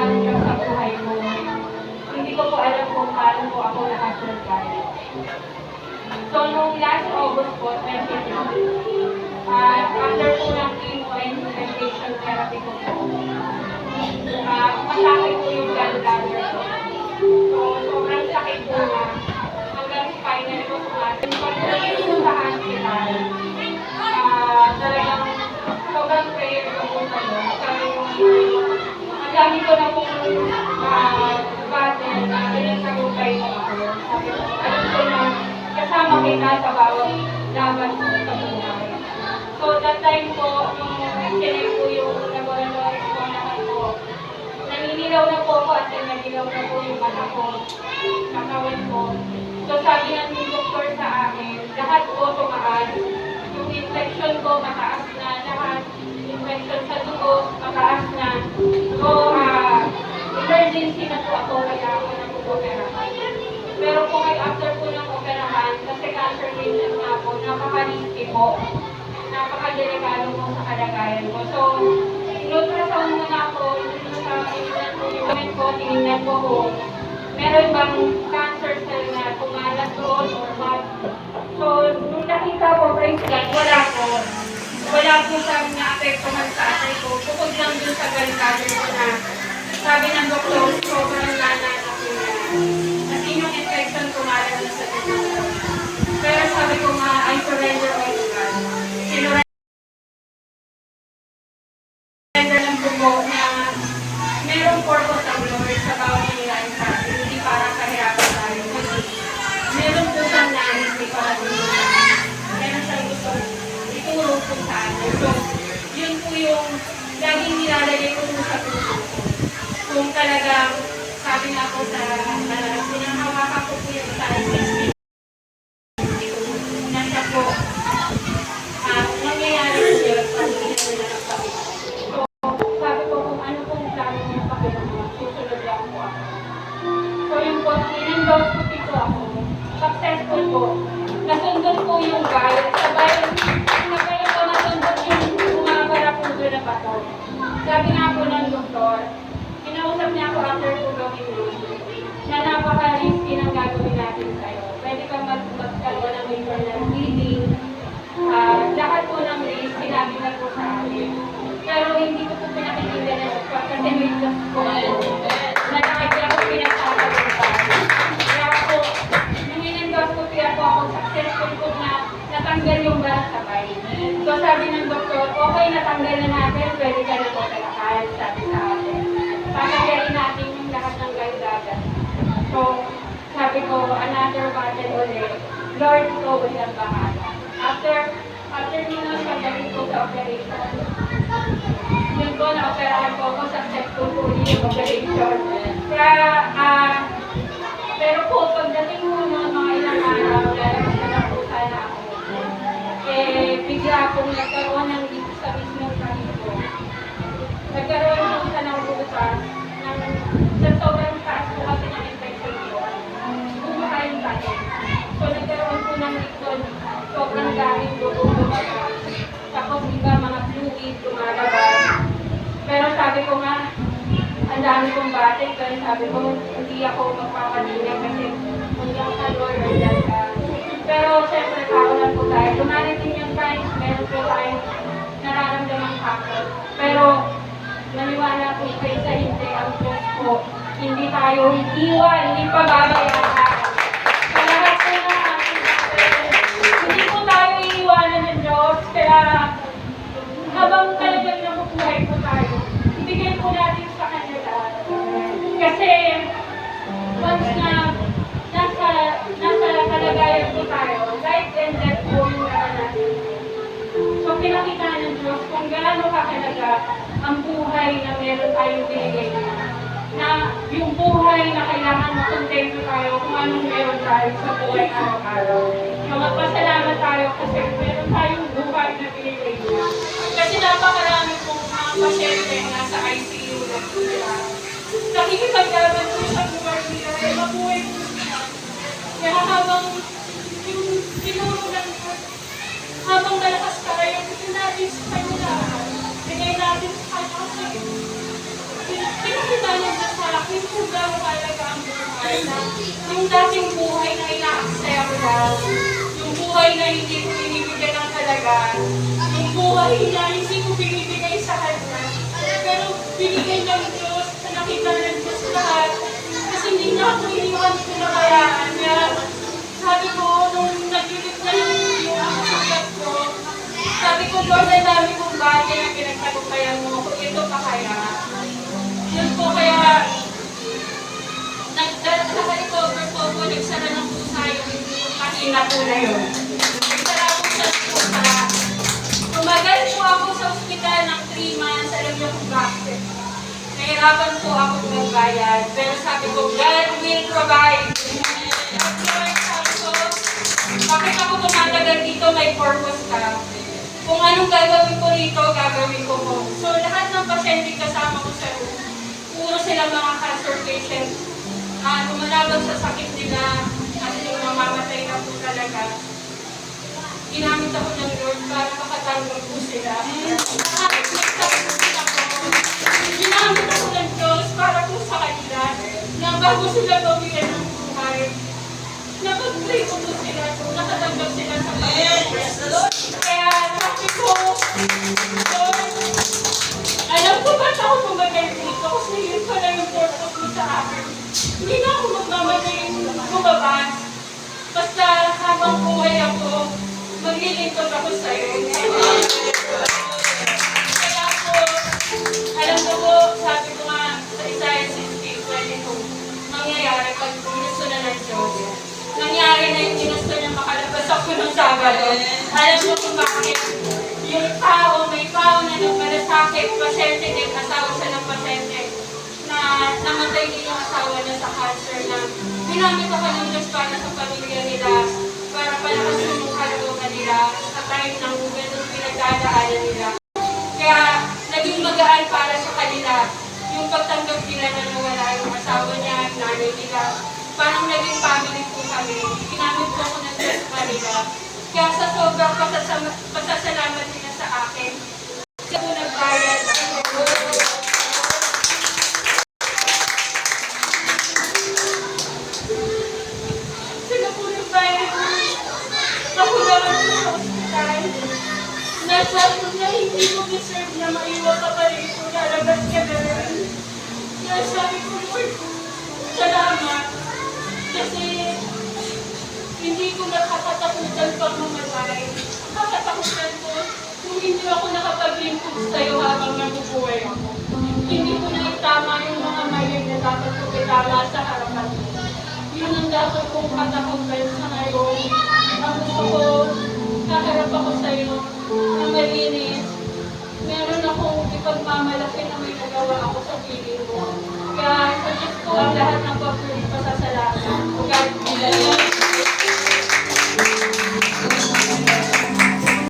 wala siya sa buhay ko, hindi ko po alam kung paano po ako nakasurvive. So, nung last August po, 2020, at after po ng chemo and radiation therapy ko po, ah, masakit po yung gallbladder ko. So, sobrang sakit po na hanggang spinal ko sumasin. Pag naging po sa hospital, ah, talagang sobrang prayer ko po sa. Sabi ko, ang dami ko na po uh, battle na pinagsagumpay ko ako. Sabi ko, na kasama kita sa bawat laban sa buhay. So, that time po, po yung laboratory ko na po, naninilaw na po ako at naninilaw na po yung mata ko, nakawin ko. So, sabi doktor sa akin, lahat po tumaas. Yung infection ko, mataas na lahat. Infection sa dugo, mataas na. So, emergency na po ako, kaya ako nag-operahan. Pero kung ay after po ng operahan, kasi cancer patient nga po, napaka-risky po. Napaka-delikado po sa kalagayan ko. So, ultrasound muna ako, tingnan ko yung ko, tinignan ko kung meron bang cancer cell na kumalat doon or what. So, nung nakita ko, praise God, wala po. Wala po sa na-apektuhan sa atay ko. Bukod lang dun sa gallbladder ko na sabi ng doktor, sobrang okay, natanggal na natin, pwede ka na po talakad, sabi sa akin. Tatanggalin natin yung lahat ng gagdagan. So, sabi ko, another battle ulit. Lord, ikaw ulit bahala. After, after nung pagdating ko sa operation, yun po, na-operahan ko ako, successful po yung operation. Kaya, ah, pero po, pagdating mo ng mga ilang araw, lalabas na lang po sana ako. Eh, bigla akong nagkaroon ng sa mismong ko. Nagkaroon po sa naubusan ng sa sobrang taas po kasi ng infection ko. Bumuka yung tayo. So, nagkaroon po ng lesion, sobrang daming dugo bumaga. Tapos iba mga fluid, lumalabas. Pero sabi ko nga, ang dami kong batay, pero sabi ko, hindi ako magpapalinag kasi hanggang sa Lord, ka. Pero siyempre, tao lang po tayo. Dumarating yung times, meron po tayo hindi tayo iwan, hindi pababayaan. Sa lahat po ng ating hindi po tayo iiwanan ng Diyos, kaya habang talagang nabubuhay po tayo, ibigay po natin sa Kanya lahat. Kasi once na nasa, nasa kalagayan po tayo, life and death po yung natin. So pinakita ng Diyos kung gaano kakalaga ang buhay na meron tayong binigay yung buhay na kailangan makontento tayo kung anong meron tayo sa buhay araw-araw. Na magpasalamat tayo kasi meron tayong buhay na binigay niya. Kasi napakarami pong mga pasyente na nasa ICU na sila. Nakikipaglaban po sa buhay nila, eh mabuhay po sila. Kaya habang yung tinuro ng habang malakas tayo, natin sa kanila. Bigay natin sa kanya pinakita niya sa akin gano'ng halaga ang na yung dating buhay na lang, yung buhay na hindi ko binibigyan ng halaga, yung buhay na hindi ko binibigay sa kanya. Pero binigay ng Diyos, na nakita ng Diyos lahat. Kasi hindi na ako iniwan ko na kayaan niya. Kahina po na yun. Nagsara po sa pusa. Tumagal po ako sa ospital ng 3 months, alam niyo kung bakit. Nahirapan po ako magbayad. Pero sabi ko, God will provide. Ko, bakit ako tumatagal dito, may purpose ka. Kung anong gagawin ko rito, gagawin ko po. So lahat ng pasyente kasama ko sa room, puro sila mga cancer patient. Ah, lumalaban sa sakit nila, at yung mamamatay na po talaga. Ginamit ako ng Lord para makatanggap po sila. Ginamit ako ng Diyos para po sa kanila na bago sila gawin habang buhay ako, maglilingkod ako sa'yo. Kaya po, alam ko po, sabi ko nga sa Isaiah 16, 22, mangyayari pag ginusto na ng Diyos. Nangyari na yung ginusto niya makalabas ako ng Sabado. Alam mo kung bakit? Yung tao, may tao na nagmalasakit, pasyente din, asawa siya ng pasyente, na namatay din yung asawa niya sa cancer na ginamit ako ng Diyos para sa pamilya nila, palakasin yung kalooban nila sa time ng ganun pinagdadaanan nila. Kaya naging magaan para sa kanila yung pagtanggap nila na nawala yung asawa niya, yung nanay nila. Parang naging family po kami. Ginamit ko ako ng Diyos sa kanila. Kaya sa sobrang pasasalamat nila sa akin, Nasa na hindi mo deserve na maiwan ka pa rito, lalabas ka na rin. Kaya sabi ko, Lord, salamat. Kasi hindi ko nakakatakutan pang mamatay. Ang Kakatakutan ko kung hindi ako nakapaglingkod sa'yo habang nabubuhay ako. Hindi ko na itama yung mga mali na dapat ko itama sa harapan mo. Yun ang dapat kong katakutan sa ngayon. Ang gusto ko,